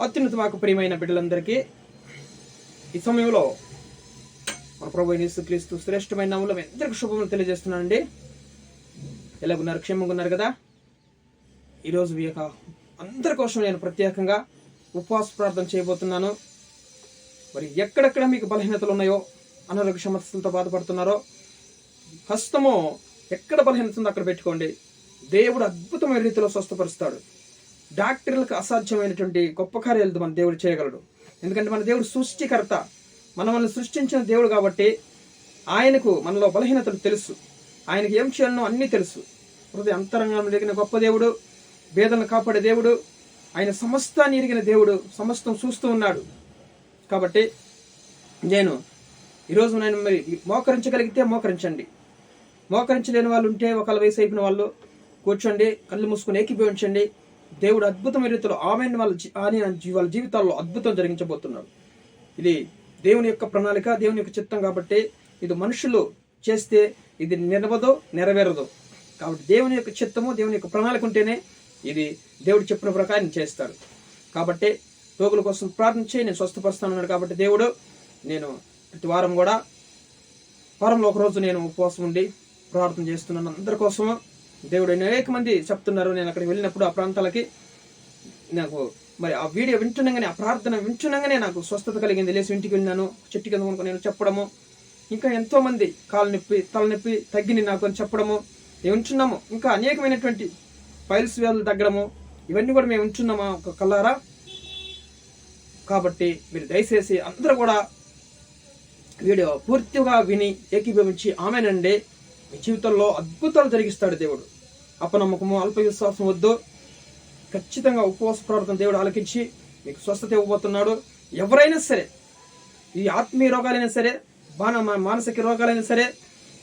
అత్యున్నత మాకు ప్రియమైన బిడ్డలందరికీ ఈ సమయంలో మన ప్రభు క్రీస్తు శ్రేష్టమైన నామంలో మీ అందరికి శుభములు తెలియజేస్తున్నానండి. ఎలాగున్నారు? క్షేమంగా ఉన్నారు కదా? ఈరోజు మీ యొక్క అందరి కోసం నేను ప్రత్యేకంగా ఉపవాస ప్రార్థన చేయబోతున్నాను. మరి ఎక్కడెక్కడ మీకు బలహీనతలు ఉన్నాయో అనారోగ్య సమస్యలతో బాధపడుతున్నారో హస్తము ఎక్కడ బలహీనత ఉందో అక్కడ పెట్టుకోండి. దేవుడు అద్భుతమైన రీతిలో స్వస్థపరుస్తాడు. డాక్టర్లకు అసాధ్యమైనటువంటి గొప్ప కార్యాలు మన దేవుడు చేయగలడు. ఎందుకంటే మన దేవుడు సృష్టికర్త. మన మనల్ని సృష్టించిన దేవుడు కాబట్టి ఆయనకు మనలో బలహీనతలు తెలుసు. ఆయనకి ఏం చేయాలనో అన్నీ తెలుసు. హృదయ అంతరంగంలో ఎరిగిన గొప్ప దేవుడు భేదలను కాపాడే దేవుడు ఆయన సమస్తాన్ని ఎరిగిన దేవుడు సమస్తం చూస్తూ ఉన్నాడు. కాబట్టి నేను ఈరోజు నేను మరి మోకరించగలిగితే మోకరించండి. మోకరించలేని వాళ్ళు ఉంటే ఒకళ్ళ వయసు అయిపోయిన వాళ్ళు కూర్చోండి కళ్ళు మూసుకొని ఏకీభవించండి దేవుడు అద్భుతమైన రీతిలో ఆమె వాళ్ళ ఆయన వాళ్ళ జీవితాల్లో అద్భుతం జరిగించబోతున్నాడు. ఇది దేవుని యొక్క ప్రణాళిక దేవుని యొక్క చిత్తం కాబట్టి ఇది మనుషులు చేస్తే ఇది నిలవదు నెరవేరదు. కాబట్టి దేవుని యొక్క చిత్తము దేవుని యొక్క ప్రణాళిక ఉంటేనే ఇది దేవుడు చెప్పిన ప్రకారం చేస్తాడు. కాబట్టి రోగుల కోసం ప్రార్థించి నేను స్వస్థపరుస్తానన్నాడు కాబట్టి దేవుడు నేను ప్రతి వారం కూడా వారంలో ఒక రోజు నేను ఉపవాసం ఉండి ప్రార్థన చేస్తున్నాను. అందరి కోసము దేవుడు అనేక మంది చెప్తున్నారు నేను అక్కడికి వెళ్ళినప్పుడు ఆ ప్రాంతాలకి నాకు మరి ఆ వీడియో వింటుండగానే ఆ ప్రార్థన వింటుండగానే నాకు స్వస్థత కలిగింది. లేచి ఇంటికి వెళ్ళినాను చెట్టు కింద కొనుక్కొని నేను చెప్పడము. ఇంకా ఎంతోమంది కాలు నొప్పి తలనొప్పి తగ్గింది నాకు అని చెప్పడము. మేము ఉంచున్నాము ఇంకా అనేకమైనటువంటి పైల్స్ వ్యాధులు తగ్గడము. ఇవన్నీ కూడా మేము ఉంచున్నామా ఒక కల్లారా కాబట్టి మీరు దయచేసి అందరూ కూడా వీడియో పూర్తిగా విని ఏకీభవించి ఆమెనండి. మీ జీవితంలో అద్భుతాలు జరిగిస్తాడు దేవుడు. అపనమ్మకము అల్ప విశ్వాసం వద్దు. ఖచ్చితంగా ఉపవాస ప్రార్థన దేవుడు ఆలకించి మీకు స్వస్థత ఇవ్వబోతున్నాడు. ఎవరైనా సరే ఈ ఆత్మీయ రోగాలైనా సరే బాణ మానసిక రోగాలైనా సరే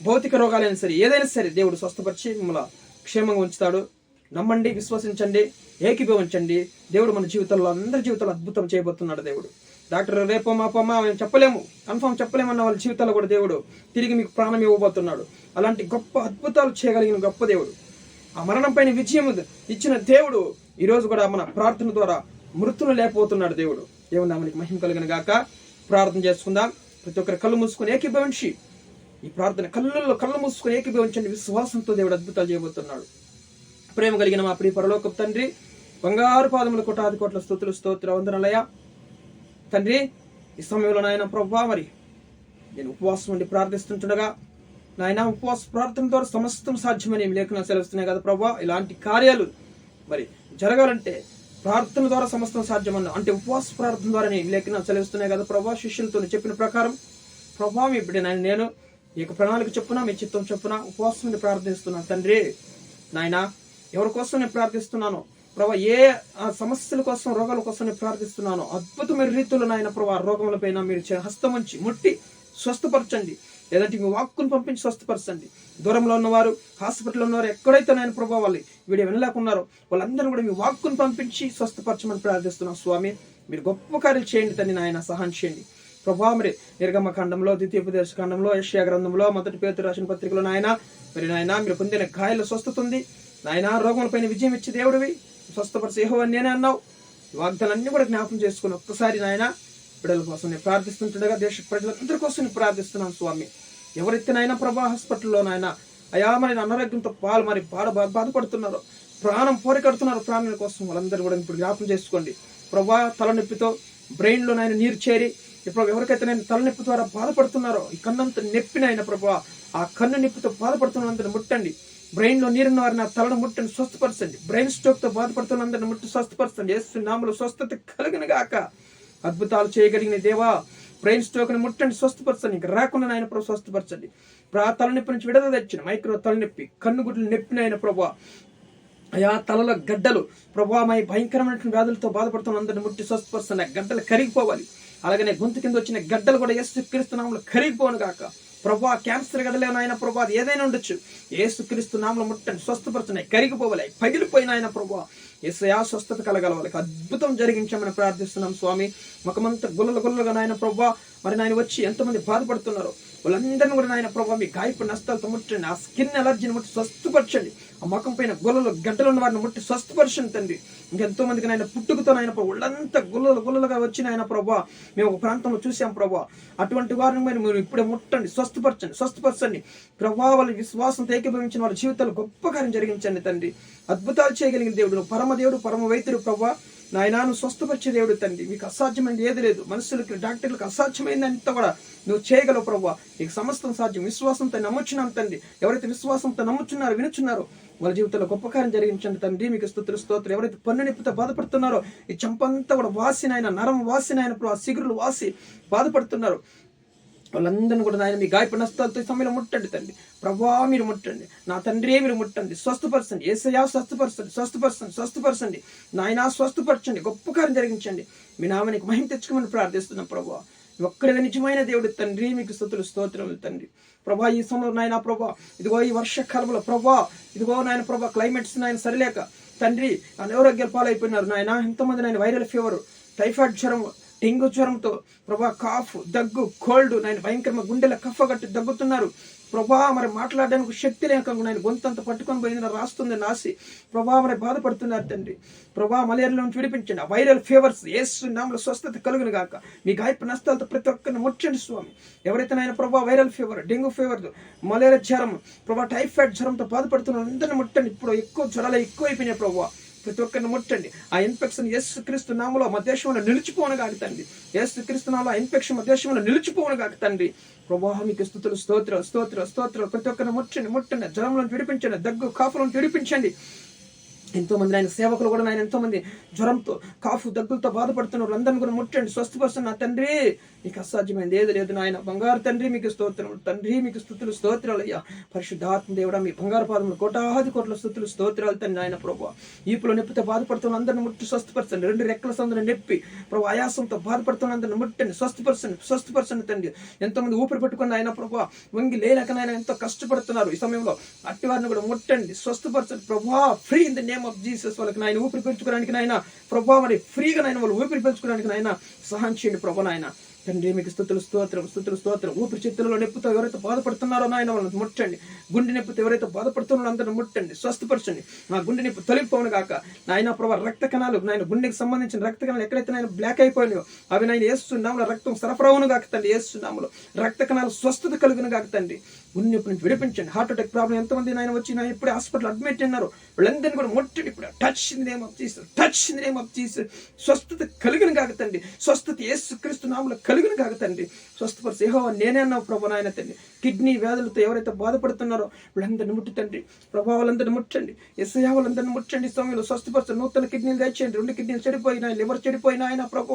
భౌతిక రోగాలైనా సరే ఏదైనా సరే దేవుడు స్వస్థపరిచి మిమ్మల్ని క్షేమంగా ఉంచుతాడు. నమ్మండి విశ్వసించండి ఏకీభవించండి. దేవుడు మన జీవితంలో అందరి జీవితంలో అద్భుతం చేయబోతున్నాడు దేవుడు. డాక్టర్ రేపో మాపమ్మా మేము చెప్పలేము. కన్ఫామ్ చెప్పలేమన్న వాళ్ళ జీవితాల్లో కూడా దేవుడు తిరిగి మీకు ప్రాణం ఇవ్వబోతున్నాడు. అలాంటి గొప్ప అద్భుతాలు చేయగలిగిన గొప్ప దేవుడు. ఆ మరణం పైన విజయం ఇచ్చిన దేవుడు ఈరోజు కూడా మన ప్రార్థన ద్వారా మృతులు లేకపోతున్నాడు దేవుడు. దేవుడు నామనికి మహిమ కలిగిన గాక ప్రార్థన చేసుకుందాం. ప్రతి ఒక్కరి కళ్ళు మూసుకొని ఏకీభవించి ఈ ప్రార్థన కళ్ళల్లో కళ్ళు మూసుకొని ఏకీభవించండి. విశ్వాసంతో దేవుడు అద్భుతాలు చేయబోతున్నాడు. ప్రేమ కలిగిన మా ప్రియ పరలోకపు తండ్రి బంగారు పాదముల కోటాది కోట్ల స్థుతులు స్తోత్ర వందనలయ తండ్రి ఈ సమయంలో నాయన ప్రభా మరి నేను ఉపవాసం ఉండి ప్రార్థిస్తుంటుండగా నాయన ఉపవాస ప్రార్థన ద్వారా సమస్తం సాధ్యమని లేఖన సెలవుస్తున్నాయి కదా ప్రభా. ఇలాంటి కార్యాలు మరి జరగాలంటే ప్రార్థన ద్వారా సమస్తం సాధ్యమన్న అంటే ఉపవాస ప్రార్థన ద్వారా లేఖన సెలవుస్తున్నాయి కదా ప్రభా. శిష్యులతో చెప్పిన ప్రకారం ప్రభా మీ బిడ్డ నాయన నేను ఈ యొక్క ప్రణాళిక చెప్పున మీ చిత్తం చెప్పున ఉపవాసం ప్రార్థిస్తున్నాను తండ్రి. నాయన ఎవరి కోసం నేను ప్రార్థిస్తున్నాను ప్రభా ఏ ఆ సమస్యల కోసం రోగాల కోసం నేను ప్రార్థిస్తున్నాను. అద్భుతమైన రీతిలో నాయన ప్రభా రోగములపైన మీరు చే- హస్తం ఉంచి ముట్టి స్వస్థపరచండి. లేదంటే మీ వాక్కును పంపించి స్వస్థపరచండి. దూరంలో ఉన్నవారు హాస్పిటల్లో ఉన్నవారు ఎక్కడైతే నాయన ప్రభా వాళ్ళు వీడియో వినలేకున్నారో వాళ్ళందరూ కూడా మీ వాక్కును పంపించి స్వస్థపరచమని ప్రార్థిస్తున్నాం స్వామి. మీరు గొప్ప కార్యాలు చేయండి తని నాయన సహాయం చేయండి. ప్రభా మరి నిర్గమ ఖండంలో ద్వితీయోపదేశ ఖండంలో యశ్యా గ్రంథంలో మొదటి పేరు రాసిన పత్రికలో నాయన మరి నాయన మీరు పొందిన గాయాల స్వస్థత ఉంది. నాయన రోగములపైన విజయం ఇచ్చే దేవుడివి. స్వస్థపరిచే ఏహో నేనే అన్నావు. వాగ్దానాన్ని కూడా జ్ఞాపం చేసుకుని ఒక్కసారి నాయన బిడ్డల కోసం నేను ప్రార్థిస్తుంటుండగా దేశ ప్రజలందరి కోసం నేను ప్రార్థిస్తున్నాను స్వామి. ఎవరైతే నాయన ప్రభా హాస్పిటల్లో నాయన అయా మరి అనారోగ్యంతో పాలు మరి బాధ బాధపడుతున్నారు బాధపడుతున్నారో ప్రాణం పోరికడుతున్నారు ప్రాణుల కోసం వాళ్ళందరూ కూడా ఇప్పుడు జ్ఞాపం చేసుకోండి. ప్రభా తలనొప్పితో బ్రెయిన్లో నాయన నీరు చేరి ఇప్పుడు ఎవరికైతే నేను తలనొప్పి ద్వారా బాధపడుతున్నారో ఈ కన్నంత నొప్పినైనా ప్రభా ఆ కన్ను నొప్పితో బాధపడుతున్నందరిని ముట్టండి. బ్రెయిన్లో నీరున్న వారిని ఆ తలను ముట్టని స్వస్థపరచండి. బ్రెయిన్ స్ట్రోక్తో బాధపడుతున్న అందరిని ముట్టి స్వస్థపరచండి యేసు నామలు స్వస్థత కలిగిన గాక. అద్భుతాలు చేయగలిగిన దేవా బ్రెయిన్ స్ట్రోక్ని ముట్టండి స్వస్థపరచండి. ఇంకా రాకుండా నాయన ప్రభు స్వస్థపరచండి. ఆ తలనొప్పి నుంచి విడుదల తెచ్చిన మైక్రో తలనొప్పి కన్ను గుడ్లు నొప్పినైన ప్రభా. అయా తలలో గడ్డలు ప్రభావమై భయంకరమైనటువంటి వ్యాధులతో బాధపడుతున్న అందరిని ముట్టి స్వస్థపరుస్తున్న గడ్డలు కరిగిపోవాలి. అలాగనే గొంతు కింద వచ్చిన గడ్డలు కూడా ఎస్ క్రీస్తు నామంలో కరిగిపోను కాక ప్రభా క్యాన్సర్ గడ్డలే నాయన ప్రభా అది ఏదైనా ఉండొచ్చు. ఏసుక్రీస్తు క్రీస్తు ముట్టండి స్వస్థపరచున్నాయి కరిగిపోవలే పగిలిపోయిన ఆయన ప్రభా. ఏసయా స్వస్థత కలగలవాలి. అద్భుతం జరిగించమని ప్రార్థిస్తున్నాం స్వామి. ముఖమంతా గుల్లలు గుల్లలుగా నాయన ప్రభా. మరి నాయన వచ్చి ఎంతమంది బాధపడుతున్నారో? వాళ్ళందరినీ కూడా నాయన ప్రభావ మీ గాయపు నష్టాలతో ముట్టండి ఆ స్కిన్ ఎలర్జీని ముట్టి స్వస్థపరచండి. ఆ ముఖం పైన గుల్లలు గడ్డలు ఉన్న వారిని ముట్టి స్వస్థపరచండి తండ్రి. ఇంకెంతో మందికి నాయన పుట్టుకతో నాయన ప్రభు వాళ్ళంతా గుల్లలు గుల్లలుగా వచ్చిన ఆయన ప్రభా మేము ఒక ప్రాంతంలో చూసాం ప్రభా. అటువంటి వారిని మరి మీరు ఇప్పుడే ముట్టండి స్వస్థపరచండి స్వస్థపరచండి. ప్రభా వాళ్ళ విశ్వాసం ఏకీభవించిన వాళ్ళ జీవితాలు గొప్ప కార్యం జరిగించండి తండ్రి. అద్భుతాలు చేయగలిగిన దేవుడు పరమదేవుడు పరమ దేవుడు పరమ వైద్యుడు ప్రభా. నాయనాను స్వస్థపరిచే దేవుడు తండ్రి. మీకు అసాధ్యమైనది ఏది లేదు. మనుషులకి డాక్టర్లకు అసాధ్యమైందంతా కూడా నువ్వు చేయగలవు ప్రభావ నీకు సమస్తం సాధ్యం. విశ్వాసంతో నమ్ముచున్నాను తండ్రి. ఎవరైతే విశ్వాసంతో నమ్ముచున్నారో వినుచున్నారో వాళ్ళ జీవితంలో గొప్ప కార్యం జరిగించండి తండ్రి. మీకు స్థుతులు స్తోత్రం ఎవరైతే పన్ను నిప్పుతో బాధపడుతున్నారో ఈ చంపంతా కూడా వాసినైన నరం వాసినైన ప్రభావ సిగురులు వాసి బాధపడుతున్నారు. వాళ్ళందరినీ కూడా నాయన మీ గాయపడిన నష్టాలతో సమయంలో ముట్టండి తండ్రి. ప్రభా మీరు ముట్టండి. నా తండ్రి మీరు ముట్టండి. స్వస్థపరచండి. ఏసయా స్వస్థపరచండి. స్వస్థపరచండి. స్వస్థపరచండి. నాయన స్వస్థపరచండి. గొప్ప కార్యం జరిగించండి. మీ నామనికి మహిమ తెచ్చుకోమని ప్రార్థిస్తున్నాం ప్రభా. ఒక్కడ నిజమైన దేవుడు తండ్రి. మీకు స్థుతులు స్తోత్రములు తండ్రి. ప్రభా ఈ సమయంలో నాయన ప్రభా ఇదిగో ఈ వర్షకాలంలో ప్రభా ఇదిగో నాయన ప్రభా క్లైమేట్స్ నాయన సరిలేక తండ్రి అనారోగ్యాలు పాలైపోయినారు నాయన. ఎంతమంది నాయన వైరల్ ఫీవర్ టైఫాయిడ్ జ్వరం డెంగ్యూ జ్వరంతో ప్రభా కాఫ్ దగ్గు కోల్డ్ నాయన భయంకరమైన గుండెల కఫగట్టి దగ్గుతున్నారు. ప్రభా మరి మాట్లాడడానికి శక్తి లేక నేను గొంతంత పట్టుకొని పోయింది రాస్తుంది నాసి. ప్రభా మరి బాధపడుతున్నారు తండ్రి. ప్రభా మలేరియా నుంచి విడిపించండి ఆ వైరల్ ఫీవర్స్ ఏసు నామలో స్వస్థత కలుగును గాక. మీ గాయపు నష్టాలతో ప్రతి ఒక్కరిని ముట్టండి స్వామి. ఎవరైతే నాయన ప్రభా viral fever dengue fever malaria జ్వరం ప్రభా టైఫాయిడ్ జ్వరంతో బాధపడుతున్న అందరిని ముట్టండి. ఇప్పుడు ఎక్కువ జ్వరాలు ఎక్కువైపోయినాయి ప్రభావ ప్రతి ఒక్కరిని ముట్టండి. ఆ ఇన్ఫెక్షన్ యేసు క్రీస్తు నామలో మా దేశంలో నిలిచిపోను కాక తండ్రి. యేసు క్రీస్తు నామలో ఆ ఇన్ఫెక్షన్ మా దేశంలో నిలిచిపోను కాక తండ్రి. ప్రభావ మీకు స్థుతులు స్తోత్ర స్తోత్ర స్తోత్ర ప్రతి ఒక్కరిని ముట్టండి ముట్టండి. జ్వరంలో విడిపించండి. దగ్గు కాఫులను విడిపించండి. ఎంతో మంది ఆయన సేవకులు కూడా ఆయన ఎంతోమంది జ్వరంతో కాఫ్ దగ్గులతో బాధపడుతున్నారు వాళ్ళందరిని కూడా ముట్టండి స్వస్థపరుస్తున్న నా తండ్రి నీకు అసాధ్యమైంది ఏది లేదు నాయన. బంగారు తండ్రి మీకు స్తోత్రం తండ్రి మీకు స్థుతులు స్తోత్రాలు అయ్యా. పరిశుద్ధాత్మ దేవుడా మీ బంగారు పాదములు కోటాది కోట్ల స్థుతులు స్తోత్రాలు తండ్రి ఆయన ప్రభు. ఈపులో నొప్పితో బాధపడుతున్న అందరిని ముట్టి స్వస్థపరచండి. రెండు రెక్కల సందుని నొప్పి ప్రభు ఆయాసంతో బాధపడుతున్న అందరిని ముట్టండి స్వస్థపరచండి స్వస్థపరచండి తండ్రి. ఎంతోమంది ఊపిరి పట్టుకున్న ఆయన ప్రభు వంగి లేనక నాయన ఎంతో కష్టపడుతున్నారు ఈ సమయంలో. అట్టి వారిని కూడా ముట్టండి స్వస్థపరచండి. ప్రభు free in the name of Jesus వాళ్ళకి నాయన ఊపిరి పీల్చుకోవడానికి నాయన ప్రభావ మరి ఫ్రీగా నాయన వాళ్ళు ఊపిరి పీల్చుకోవడానికి నాయన సహాయం చేయండి ప్రభా నాయన. తండ్రి మీకు స్థుతులు స్తోత్రం స్థుతులు స్తోత్రం. ఊపిరి చిత్తులలో నొప్పితో ఎవరైతే బాధపడుతున్నారో నాయన వాళ్ళని ముట్టండి. గుండె నొప్పితో ఎవరైతే బాధపడుతున్నారో అందరిని ముట్టండి. స్వస్థపరచండి. నా గుండె నొప్పి తొలిపోను కాక నాయన ప్రభావ రక్త కణాలు నాయన గుండెకి సంబంధించిన రక్త కణాలు ఎక్కడైతే నాయన బ్లాక్ అయిపోయినాయో అవి నాయన వేస్తున్నాములో రక్తం సరఫరావును కాక తండ్రి వేస్తున్నాములో రక్త కణాలు స్వస్థత కలుగును కాక తండ్రి. గుండె నొప్పి నుంచి విడిపించండి. హార్ట్ అటాక్ ప్రాబ్లం ఎంతమంది నాయన వచ్చి నాయన ఇప్పుడే హాస్పిటల్ అడ్మిట్ అయినారు వాళ్ళందరినీ కూడా ముట్టండి ఇప్పుడు. Touch in name of Jesus touch in name of Jesus స్వస్థత కలిగిన కాక తండ్రి. స్వస్థత యేసు క్రీస్తు నామలో కలిగిన కాక తండ్రి. స్వస్థపరిచి ఏహో నేనే అన్నావు ప్రభు నాయన తండ్రి. కిడ్నీ వ్యాధులతో ఎవరైతే బాధపడుతున్నారో వీళ్ళందరిని ముట్టండి. ప్రభావాలందరిని ముట్టండి. ఎస్ఐ వాళ్ళందరిని ముట్టండి. సమయంలో స్వస్థపరచండి నూతన కిడ్నీలు తెచ్చేయండి రెండు కిడ్నీలు చెడిపోయినాయి. లివర్ చెడిపోయినా ఆయన ప్రభు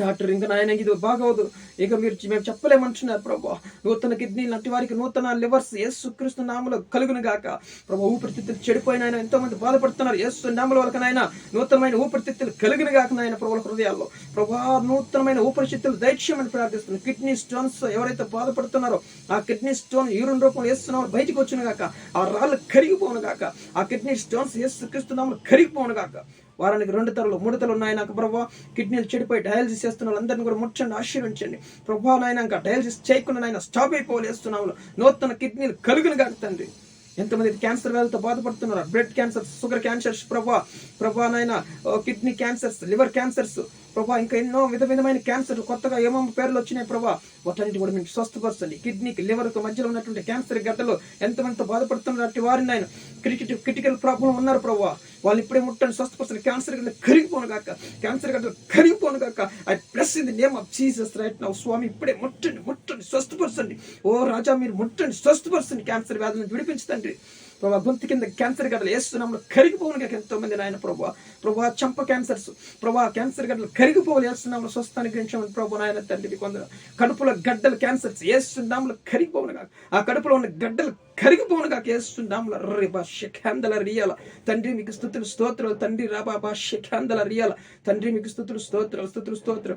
డాక్టర్ ఇంకా నాయన ఇది బాగోదు. ఇక మీరు మేము చెప్పలేమంటున్నారు ప్రభా. నూతన కిడ్నీ లాంటి వారికి నూతన లివర్స్ యేసు క్రీస్తు నామలో కలుగును గాక. ప్రభు ఊపిరితిత్తులు చెడిపోయిన ఆయన ఎంతో మంది బాధపడుతున్నారు. యేసు నామల వాళ్ళకి నాయన నూతనమైన ఊపిరితిత్తులు కలిగిన గాక నాయన ప్రభుల హృదయాల్లో. ప్రభా నూతనమైన ఊపిరితిత్తులు దైత్యమని ప్రార్థిస్తున్నాను కిడ్నీ స్టోన్స్ ఎవరైతే బాధపడుతున్నారో ఆ కిడ్నీ స్టోన్ యూరిన్ రూపంలో వేస్తున్నారు బయటకు వచ్చిన గాక. ఆ రాళ్ళు కరిగిపోను గాక. ఆ కిడ్నీ స్టోన్స్ యేసు క్రీస్తు నామలు కరిగిపోను గాక. వారానికి రెండు తరలు మూడు తరలు ఉన్నాయి నాకు ప్రభావ కిడ్నీలు చెడిపోయి డయాలసిస్ చేస్తున్న వాళ్ళందరినీ కూడా ముట్టండి ఆశీర్వించండి. ప్రభావ నాయన డయాలసిస్ చేయకుండా నాయన స్టాప్ అయిపోలేస్తున్నాము నూతన కిడ్నీలు కలుగును కాక ఎంతమంది క్యాన్సర్ వ్యాధితో బాధపడుతున్నారు? బ్లడ్ క్యాన్సర్స్ షుగర్ క్యాన్సర్స్ ప్రభా. ప్రభా నాయన కిడ్నీ క్యాన్సర్స్ లివర్ క్యాన్సర్స్ ప్రభా ఇంకా ఎన్నో విధ విధమైన క్యాన్సర్ కొత్తగా ఏమేమో పేర్లు వచ్చినాయి ప్రభా. వాటన్నిటి కూడా మీకు స్వస్థపరచండి. కిడ్నీకి లివర్కి మధ్యలో ఉన్నటువంటి క్యాన్సర్ గడ్డలు ఎంతమందితో బాధపడుతున్నారు? వారిని ఆయన క్రిటికల్ క్రిటికల్ ప్రాబ్లం ఉన్నారు ప్రభావ వాళ్ళు ఇప్పుడే ముట్టండి స్వస్థపరచండి క్యాన్సర్ కింద కరిగిపోను కాక క్యాన్సర్ కింద కరిగిపోను కాక I plus in the name of Jesus right now స్వామి ఇప్పుడే ముట్టండి ముట్టండి స్వస్థపరచండి. ఓ రాజా మీరు ముట్టండి స్వస్థపరచండి. క్యాన్సర్ వ్యాధులను నుంచి విడిపించండి ప్రభా గొంతు కింద క్యాన్సర్ గడ్డలు వేస్తున్నాము కరిగిపోవును ఎంతో మంది నాయన ప్రభా. ప్రభా చంప క్యాన్సర్స్. ప్రభా క్యాన్సర్ గడ్డలు కరిగిపోవాలి వేస్తున్నాము స్వస్థాన్ని గ్రహించమని ప్రభు నాయన తండ్రి కొందరు కడుపులో గడ్డలు క్యాన్సర్స్ వేస్తున్నాములు కరిగిపోవును కాక ఆ కడుపులో ఉన్న గడ్డలు కరిగిపోను కాక వేస్తున్నాముల రేబా శఖాందల రియాల. తండ్రి మీకు స్థుతులు స్తోత్రాలు. తండ్రి రాబా శఖాందల రియాల. తండ్రి మీకు స్థుతులు స్తోత్రాలు స్థుతులు స్తోత్రం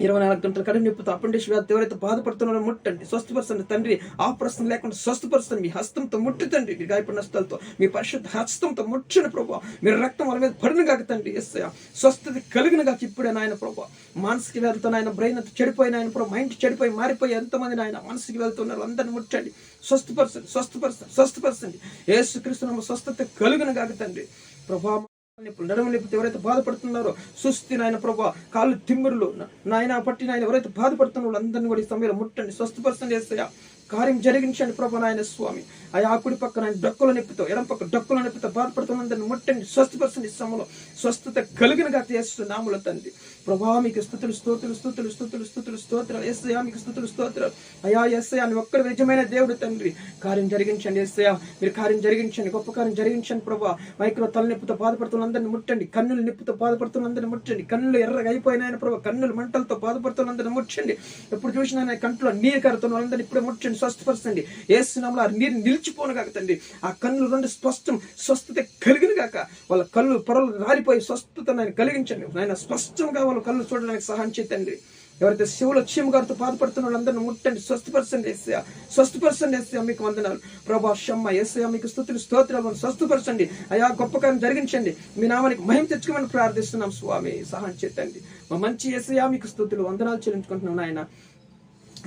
ఇరవై నాలుగు గంటల కడుపు నొప్పితో అపెండిక్స్ వ్యాధి ఎవరైతే బాధపడుతున్నారో ముట్టండి. స్వస్థపరచండి తండ్రి. ఆపరేషన్ లేకుండా స్వస్థపరచండి. మీ హస్తంతో ముట్టుతండి మీ గాయపడిన హస్తాలతో మీ పరిశుద్ధ హస్తంతో ముట్టండి ప్రభావ మీరు రక్తం వాళ్ళ మీద పడిన కాక తండ్రి ఎస్ఐ స్వస్థత కలిగిన కాక ఇప్పుడే నాయన ప్రభావ మానసిక వ్యాధితో నాయన బ్రెయిన్ అంతా చెడిపోయిన ఆయన ప్రభావ మైండ్ చెడిపోయి మారిపోయి ఎంతమంది నాయన మానసిక వ్యాధితో అందరిని ముట్టండి. స్వస్థపరచండి. స్వస్థపరచండి. స్వస్థపరచండి. ఏసుక్రీస్తు స్వస్థత కలిగిన కాక తండ్రి. ప్రభావ నిప్పులు నడుము నిప్పులు ఎవరైతే బాధపడుతున్నారో సుస్థి నాయన ప్రభా కాళ్ళు తిమ్మిరులు నాయన పట్టి నాయన ఎవరైతే బాధపడుతున్నారో అందరిని కూడా ఈ సమయంలో ముట్టండి స్వస్థపరచండి చేస్తాయా కార్యం జరిగించండి ప్రభు నాయన స్వామి. ఆ ఆకుడి పక్కన ఆయన నొప్పితో ఎడం పక్క డొక్కల నొప్పితో పాధపడుతున్నందరిని ముట్టండి స్వస్థపరచండి సమలో స్వస్థత కలిగినగా చేస్తు నాముల తండ్రి. ప్రభా మీకు స్థుతులు స్తోతులు స్థుతులు స్థుతులు స్థుతులు స్తోత్రాలు. ఎస్ఐయా మీకు స్థుతులు స్తోత్రాలు. అయా ఎస్ఐ అని ఒక్కడు నిజమైన దేవుడు తండ్రి. కార్యం జరిగించండి ఎస్ఐయా మీరు కార్యం జరిగించండి గొప్ప కార్యం జరిగించండి ప్రభా. మైక్రో తలనొప్పితో బాధపడుతున్నందరిని ముట్టండి కన్నుల నొప్పితో బాధపడుతున్నందరిని ముట్టండి కన్నులు ఎర్రగా అయిపోయినాయని ప్రభా. కన్నులు మంటలతో బాధపడుతున్న ముట్టండి. ఎప్పుడు చూసినా కంట్లో నీరు కరుతున్న వాళ్ళందరినీ ఇప్పుడు ముట్టండి. స్వస్థపరచండి ఏసునామలో ఆ నీరు నిలిచిపోను కాక తండ్రి. ఆ కన్నులు రెండు స్పష్టం స్వస్థత కలిగిన కాక వాళ్ళ కళ్ళు పొరలు రాలిపోయి స్వస్థత ఆయన కలిగించండి. నాయన స్పష్టంగా వాళ్ళ కళ్ళు చూడడానికి సహాయం చేయండి ఎవరైతే శివుల క్షేమ గారితో బాధపడుతున్న వాళ్ళందరినీ ముట్టండి. స్వస్థపరచండి ఎస్సా స్వస్థపరచండి ఎస్సా మీకు వందనాలు. ప్రభా షమ్మ ఎస్సా మీకు స్థుతులు స్తోత్రాలు స్వస్థపరచండి. అయా గొప్ప కార్యం జరిగించండి. మీ నామానికి మహిమ తెచ్చుకోమని ప్రార్థిస్తున్నాం స్వామి. సహాయం చేతండి మా మంచి ఎస్సయా మీకు స్థుతులు వందనాలు చెల్లించుకుంటున్నాం నాయన.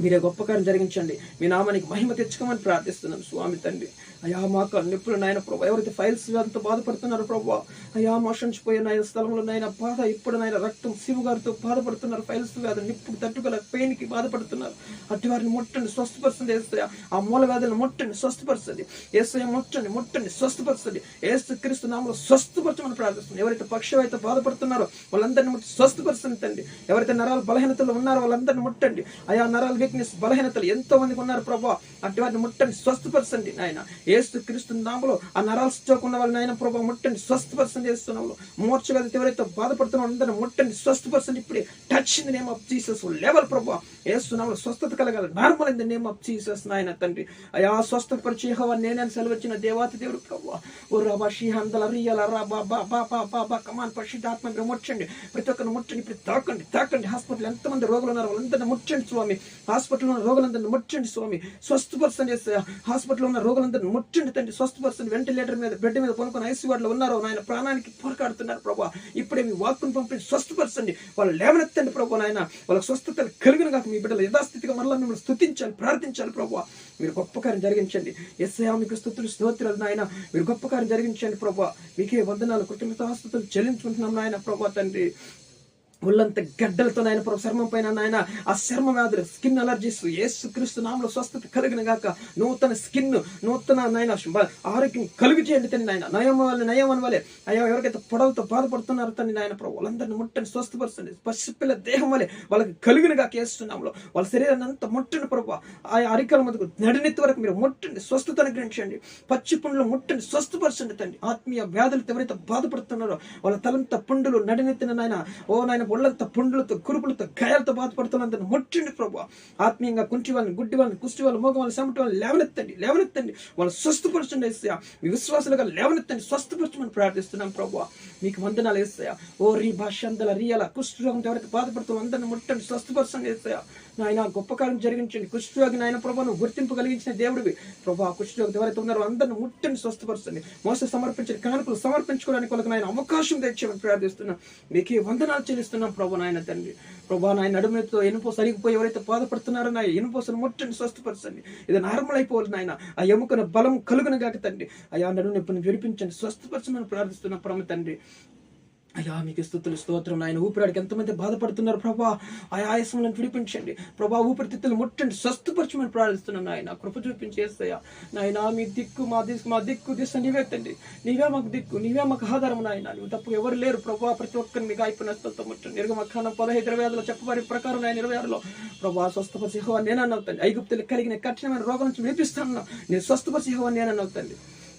మీరే గొప్ప కార్యం జరిగించండి. మీ నామానికి మహిమ తెచ్చుకోమని ప్రార్థిస్తున్నాం. స్వామి తండ్రి. అయా మాకు నిప్పులు నాయన ప్రభు ఎవరైతే ఫైల్స్ అంత బాధపడుతున్నారు ప్రభు అయా మోషన్స్ పోయిన నాయన స్థలంలో నాయన బాధ ఇప్పుడు నాయన రక్తం శివు గారితో బాధపడుతున్నారు ఫైల్స్ వ్యాధులు నిప్పుడు తట్టుగల పెయిన్కి బాధపడుతున్నారు. అట్టి వారిని ముట్టండి స్వస్థపరుస్తుంది ఏసయ ఆ మూల వ్యాధులను ముట్టండి స్వస్థపరుస్తుంది. ఏసయ ముట్టండి ముట్టండి స్వస్థపరుస్తుంది. ఏసు క్రీస్తు నామలో స్వస్థపరచమని ప్రార్థిస్తుంది ఎవరైతే పక్షం అయితే బాధపడుతున్నారో వాళ్ళందరినీ ముట్టి స్వస్థపరుస్తుంది తండ్రి. ఎవరైతే నరాలు బలహీనతలు ఉన్నారో వాళ్ళందరినీ ముట్టండి. అయా నరాల వీక్నెస్ బలహీనతలు ఎంతో మందికి ఉన్నారు ప్రభా అట్టి వారిని ముట్టండి స్వస్థపరచండి నాయన. ఏసు క్రీస్తు నామలో ఆ నరాలు స్ట్రోక్ ఉన్న వాళ్ళని ఆయన ప్రభావ ముట్టండి స్వస్థపరచండి చేస్తున్నాము మోర్చగలిగితే ఎవరైతే బాధపడుతున్నారో అందరిని ముట్టండి స్వస్థపరచండి ఇప్పుడే. Touch in the name of Jesus level ప్రభావ ఏస్తున్నాము స్వస్థత కలగాలి. Normal in the name of Jesus నాయన తండ్రి. అయా స్వస్థపరిచి హవ నేనని సెలవచ్చిన దేవాతి దేవుడు ప్రభావ ఓ రబా షిహందల రియల రా బా బా బా బా బా బా. కమాన్ పరిశుద్ధాత్మ మీరు ముట్టండి. ప్రతి ఒక్కరిని ముట్టండి ఇప్పుడు తాకండి తాకండి. హాస్పిటల్ ఎంతమంది రోగులు ఉన్నారు వాళ్ళందరినీ ముట్టండి స్వామి. హాస్పిటల్ ఉన్న రోగులందరినీ ముట్టండి స్వామి. స్వస్థపరచండి చేస్తే హాస్పిటల్లో ఉన్న రోగులందరినీ ముట్టండి తండ్రి స్వస్థపరుస్తుంది వెంటిలేటర్ మీద బెడ్ మీద కొనుక్కొని ఐసీ వార్డులో ఉన్నారు నాయన ప్రాణానికి పోరాడుతున్నారు ప్రభా. ఇప్పుడే మీ వాక్కును పంపించి స్వస్థపరచండి వాళ్ళు లేవనెత్తండి ప్రభు నాయన. వాళ్ళకి స్వస్థత కలిగిన కాక మీ బిడ్డలు యథాస్థితిగా మరలా మిమ్మల్ని స్తుతించాలి ప్రార్థించాలి ప్రభు. మీరు గొప్ప కార్యం జరిగించండి. ఎస్ఐ మీకు స్థుతులు స్తోత్రాలు నాయన. మీరు గొప్ప కార్యం జరిగించండి ప్రభు. మీకే వందనాలు కృతజ్ఞతాస్తుతులు చెల్లించుకుంటున్నాం నాయన ప్రభు తండ్రి. ఒళ్ళంత గడ్డలతో నాయన ప్రభు చర్మం పైన నాయన ఆ చర్మ వ్యాధులు స్కిన్ అలర్జీస్ ఏసుక్రీస్తు నామలో స్వస్థత కలిగిన గాక నూతన స్కిన్ నూతన నాయన శుభ- ఆరోగ్యం కలుగు చేయండి తండ్రి నాయన. నయం వాళ్ళని నయం అని అయ్యా ఎవరికైతే పొడవతో బాధపడుతున్నారో తండ్రి నాయన ప్రభు వాళ్ళందరిని ముట్టని స్వస్థపరచండి. పసిపిల్ల దేహం వలె వాళ్ళకి కలిగిన గాక చేస్తున్నాంలో వాళ్ళ శరీరాన్ని అంత ముట్టండి ప్రభు. ఆ అరికల మధ్యకు నడినెత్తి వరకు మీరు ముట్టండి స్వస్థత అనుగ్రహించండి పచ్చి పుండ్లు ముట్టని స్వస్థపరచండి తండ్రి ఆత్మీయ వ్యాధులతో ఎవరైతే బాధపడుతున్నారో వాళ్ళ తలంత పుండులు నడినెత్తిన నాయన ఓ నాయన ఒళ్ళంతా పుండ్లతో కురుపులతో గాయాలతో బాధపడుతున్నందుకు ముట్టండి ప్రభు. ఆత్మీయంగా కుంటి వాళ్ళని గుడ్డి వాళ్ళని కుష్టి వాళ్ళని మోగ వాళ్ళని సెమటి వాళ్ళని లేవనెత్తండి లేవనెత్తండి. వాళ్ళు స్వస్థపరచండి వేస్తాయా మీ విశ్వాసాలుగా లేవనెత్తండి స్వస్థపరచమని ప్రార్థిస్తున్నాం ప్రభు. మీకు వందనాలు వేస్తాయా ఓ రీ భాషందల రియల కుష్ఠరోగంతో ఎవరైతే బాధపడుతున్న అందరిని ముట్టండి స్వస్థపరచండి వేస్తాయా నాయన గొప్ప కాలం జరిగించండి. కుష్ఠరోగి నాయన ప్రభాను గుర్తింపు కలిగించిన దేవుడివి. ప్రభా కుష్ఠరోగి ఎవరైతే ఉన్నారో అందరిని ముట్టని స్వస్థపరచండి. మోస సమర్పించండి. కానుకలు సమర్పించుకోవడానికి వాళ్ళకి నాయన అవకాశం తెచ్చామని ప్రార్థిస్తున్నాం. మీకే వందనాలు చెల్లిస్తున్నాం ప్రభు నాయన తండ్రి. ప్రభా నాయన నడుముతో ఎనుపో సరిగిపోయి ఎవరైతే బాధపడుతున్నారో నాయన ఎనుపోసను ముట్టని స్వస్థపరచండి. ఇది నార్మల్ అయిపోవాలి నాయన. ఆ ఎముకన బలం కలుగును గాక తండ్రి. అయా నడుము నొప్పిని విడిపించండి. స్వస్థపరచమని ప్రార్థిస్తున్నాం పరమ తండ్రి. అయ్యా మీకు స్థుతులు స్తోత్రం నాయన ఊపిరాడికి ఎంతమంది బాధపడుతున్నారు ప్రభా? ఆ ఆయాసములను విడిపించండి. ప్రభా ఊపిరితిత్తులు ముట్టండి. స్వస్థపరచమని ప్రార్థిస్తున్నాను నాయన. కృప చూపించేస్తాయా నాయన మీ దిక్కు మా దిక్కు మా దిక్కు దిశ నీవే తండ్రి నీవే మాకు దిక్కు నీవే మాకు ఆధారం నాయన. నువ్వు తప్పు ఎవరు లేరు ప్రభా. ప్రతి ఒక్కరిని మీకు అయిపోయినతో ముట్టండి. నిర్గమఖానం పదహైదు ఇరవై ఐదులో చెప్పబడి ప్రకారం నాయన ఇరవై ఆరులో ప్రభా స్వస్థపరిచి హోవా నేనన్నావు ఐగుప్తులు కలిగిన కఠినమైన రోగం నుంచి వినిపిస్తాను నేను స్వస్థపరిచి హోవా నేనన్నావు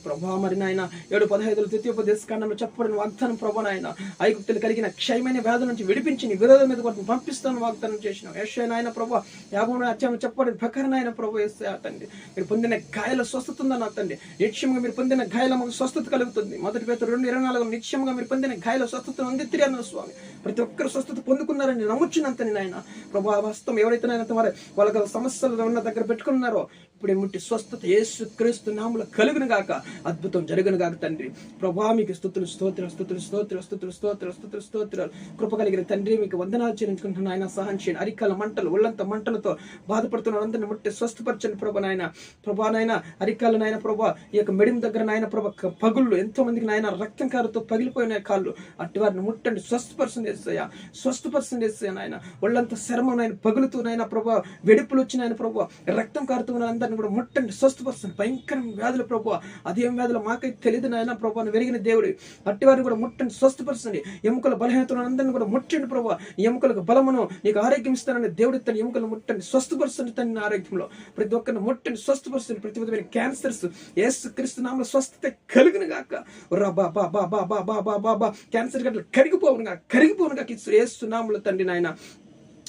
ప్రభా మరి నాయన ఏడు పదహైదులు తృతీయోపదేశ కాండంలో చెప్పబడిన వాగ్దానం ప్రభా నాయన ఐగుప్తులు కలిగిన క్షయమైన వ్యాధుల నుంచి విడిపించి నీ విరోధం మీద కొరకు పంపిస్తాను వాగ్దానం చేసిన యశ్వ నాయన ప్రభు యాభై అత్యం చెప్పబడిన ప్రకారం ఆయన ప్రభు వేస్తే తండ్రి మీరు పొందిన గాయాల స్వస్థత ఉందని తండ్రి? నిత్యంగా మీరు పొందిన గాయాల మాకు స్వస్థత కలుగుతుంది. మొదటి పేద రెండు ఇరవై నాలుగు నిత్యంగా మీరు పొందిన గాయాల స్వస్థత ఉంది తిరిగి స్వామి? ప్రతి ఒక్కరు స్వస్థత పొందుకున్నారని నమ్ముచ్చినంతని నాయన. ప్రభా వాస్తవం ఎవరైతే నాయన వారి వాళ్ళ సమస్యలు ఉన్న దగ్గర పెట్టుకున్నారో ఇప్పుడు ముట్టి స్వస్థత యేసు క్రీస్తు నాముల కలుగును గాక. అద్భుతం జరుగును గాక తండ్రి. ప్రభా మీకు స్థుతులు స్తోత్ర స్థుతులు స్తోత్ర స్థుతులు స్తోత్ర స్థుతులు స్తోత్రాలు. కృప కలిగిన తండ్రి మీకు వందనాలు చెల్లించుకుంటున్న ఆయన సహాయం చేయండి. అరికాల మంటలు ఒళ్ళంత మంటలతో బాధపడుతున్న అందరిని ముట్టి స్వస్థపరచండి ప్రభా నాయన. ప్రభా నాయన అరికాల నాయన ప్రభా ఈ యొక్క మెడిం దగ్గర నాయన ప్రభా పగుళ్ళు ఎంతో మందికి నాయన రక్తం కారుతో పగిలిపోయిన కాళ్ళు. అట్టి వారిని ముట్టండి స్వస్థపరచం చేస్తాయా స్వస్థపరచం చేస్తాయా నాయన. ఒళ్ళంత శరమం నాయన పగులుతూ నాయన ప్రభా వెడుపులు వచ్చినాయన ప్రభా రక్తం కారుతూ ఉన్న అందరిని కూడా ముట్టండి స్వస్థపరచండి భయంకరం వ్యాధుల ప్రభా అదేం వ్యాధులు మాకైతే తెలియదు నాయన ప్రభా నువ్వు వెలిగిన దేవుడు. అట్టి వారిని కూడా ముట్టండి స్వస్థపరచండి ఎముకల బలహీనతలను అందరిని కూడా ముట్టండి ప్రభా ఎముకలకు బలమును నీకు ఆరోగ్యం ఇస్తానని దేవుడు తన ఎముకలు ముట్టండి స్వస్థపరుస్తుంది తన ఆరోగ్యంలో. ప్రతి ఒక్కరిని ముట్టండి స్వస్థపరుస్తుంది ప్రతి విధమైన క్యాన్సర్స్ ఏసు క్రీస్తు నామలో స్వస్థత కలుగును గాక. బా బా బా బా బా బా బా బా క్యాన్సర్ గట్ల కరిగిపోవును గాక. కరిగిపోవును గాక ఏసు నామలు తండ్రి నాయన.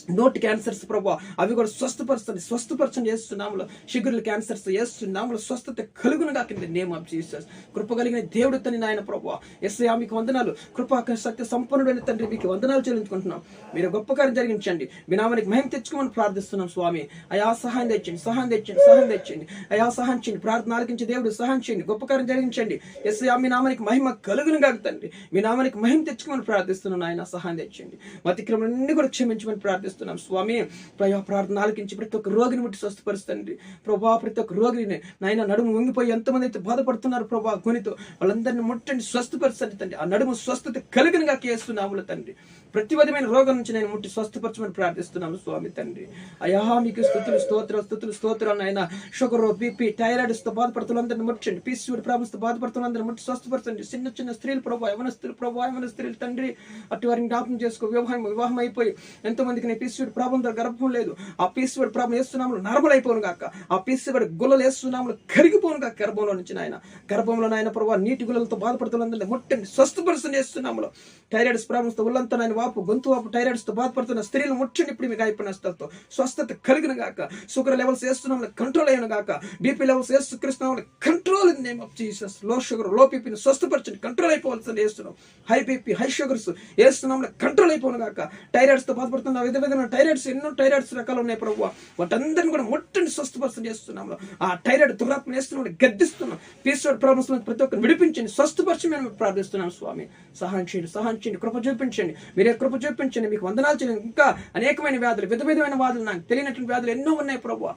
నోటి క్యాన్సర్స్ ప్రభా అవి కూడా స్వస్థపరచండి స్వస్థపరచండి చేస్తున్నాములు షుగర్లు క్యాన్సర్స్ చేస్తున్నాములు స్వస్థత కలుగును కింద నేమ్ ఆఫ్ జీసస్ కృప కలిగిన దేవుడు తని నాయన ప్రభా ఎస్ఐ మీకు వందనాలు. కృపా సత్య సంపన్నుడైన తండ్రి మీకు వందనాలు చెల్లించుకుంటున్నాం. మీరు గొప్ప కార్యం జరిగించండి. మీ నామానికి మహిమ తెచ్చుకోమని ప్రార్థిస్తున్నాం స్వామి. అయా సహాయం తెచ్చండి సహాయం తెచ్చండి సహాయం తెచ్చండి అయా సహాయం చేయండి. ప్రార్థన ఆలకించి దేవుడు సహాయం చేయండి. గొప్ప కార్యం జరిగించండి. ఎస్ఐ మీ నామానికి మహిమ కలుగును కాక తండ్రి. మీ నామానికి మహిమ తెచ్చుకోమని ప్రార్థిస్తున్నాను ఆయన సహాయం తెచ్చండి మతిక్రమలన్నీ కూడా క్షమించమని ప్రార్థిస్తున్నాం. స్వామి ప్రయా ప్రార్థన ఆలకించి ప్రతి ఒక్క రోగిని ముట్టి స్వస్థపరుస్తండి ప్రభా ప్రతి ఒక్క రోగిని నాయన నడుము వంగిపోయి ఎంతమంది అయితే బాధపడుతున్నారు ప్రభా కొనితో వాళ్ళందరినీ ముట్టండి స్వస్థపరచండి తండ్రి. ఆ నడుము స్వస్థత కలిగినగా కేస్తున్నాములు తండ్రి. ప్రతి విధమైన రోగం నుంచి నేను ముట్టి స్వస్థపరచమని ప్రార్థిస్తున్నాను స్వామి తండ్రి. అయా మీకు స్థుతులు స్తోత్ర స్థుతులు స్తోత్రాలు ఆయన షుగర్ బీపీ థైరాయిడ్స్తో బాధపడుతున్నందరిని ముట్టండి. పీసీయూడి ప్రాబ్లమ్స్తో బాధపడుతున్నందరిని ముట్టి స్వస్థపరచండి. చిన్న చిన్న స్త్రీలు ప్రభావ యవన స్త్రీలు ప్రభావ యవన స్త్రీలు తండ్రి. అటు వారిని జ్ఞాపం చేసుకో వివాహం వివాహం అయిపోయి ఎంతో మందికి నేను పీసీయూడి ప్రాబ్లం గర్భం లేదు. ఆ పీసీయూడి ప్రాబ్లం వేస్తున్నాము నార్మల్ అయిపోను కాక ఆ పీసీయూడి గుల్లలు వేస్తున్నాము కరిగిపోను కాక గర్భంలో నుంచి నాయన. గర్భంలో నాయన ప్రభావ నీటి గుల్లలతో బాధపడుతున్నందరిని ముట్టండి స్వస్థపరచని వేస్తున్నాములో థైరాయిడ్స్ ప్రాబ్లమ్స్తో ఉల్లంతా నాయన వాపు గొంతు వాపు థైరాయిడ్స్తో బాధపడుతున్న స్త్రీలు ముట్టండి ఇప్పుడు మీకు అయిపోయిన స్థలతో. స్వస్థత కలిగిన గాక. షుగర్ లెవెల్స్ వేస్తున్నాము కంట్రోల్ అయిన గాక. బీపీ లెవెల్స్ వేస్తున్నాము control in name of Jesus. Low షుగర్లో బీపీని స్వస్థపరచండి కంట్రోల్ అయిపోవాల్సింది వేస్తున్నాం హై బీపీ హై షుగర్స్ వేస్తున్నాము కంట్రోల్ అయిపోను గాక. టైరాయిడ్స్తో బాధపడుతున్న విధ విధమైన టైరాయిడ్స్ ఎన్నో టైరాయిడ్స్ రకాలు ఉన్నాయి ప్రభు వాటందరిని కూడా ముట్టండి స్వస్థపరచం చేస్తున్నాము. ఆ టైరాయిడ్ దురాత్మ వేస్తున్నాం గద్దిస్తున్నాం. పీసీఓడ్ ప్రాబ్లమ్స్ ప్రతి ఒక్కరిని విడిపించండి స్వస్థపరచమని మేము ప్రార్థిస్తున్నాం స్వామి. సహాయం చేయండి సహాయం చేయండి కృప చూపించండి. మీరే కృప చూపించండి మీకు వందనాలు చేయండి ఇంకా అనేకమైన వ్యాధులు విధ విధమైన వ్యాధులు నాకు తెలియనటువంటి వ్యాధులు ఎన్నో ఉన్నాయి ప్రభు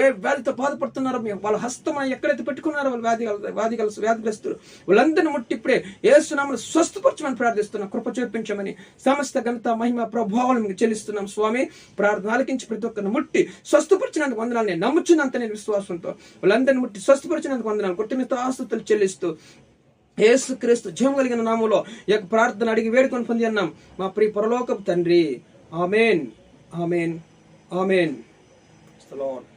ఏ వ్యాధితో బాధపడుతున్నారో మేము వాళ్ళ హస్తం ఎక్కడైతే పెట్టుకున్నారో వాళ్ళు వ్యాధి వ్యాధి కలుసు వ్యాధిగ్రస్తులు వాళ్ళందరిని ముట్టి ఇప్పుడే ఏసునామలు స్వస్థపరచమని ప్రార్థిస్తున్నాం. కృప చూపించమని సమస్త ఘనత మహిమ ప్రభావాలు మీకు చెల్లిస్తున్నాం స్వామి ప్రార్థన ఆలకించి ప్రతి ఒక్కరిని ముట్టి స్వస్థపరిచినందుకు వందనాలు. నేను నమ్ముచున్నంత నేను విశ్వాసంతో. వాళ్ళందరిని ముట్టి స్వస్థపరిచినందుకు వందనాలు. కొట్టిమితో ఆస్తుతులు చెల్లిస్తూ యేసుక్రీస్తు జీవం కలిగిన నామంలో యొక్క ప్రార్థన అడిగి వేడుకొని పొంది అన్నాం. మా ప్రియ పరలోకపు తండ్రి. ఆమెన్. ఆమెన్. ఆమెన్. లార్డ్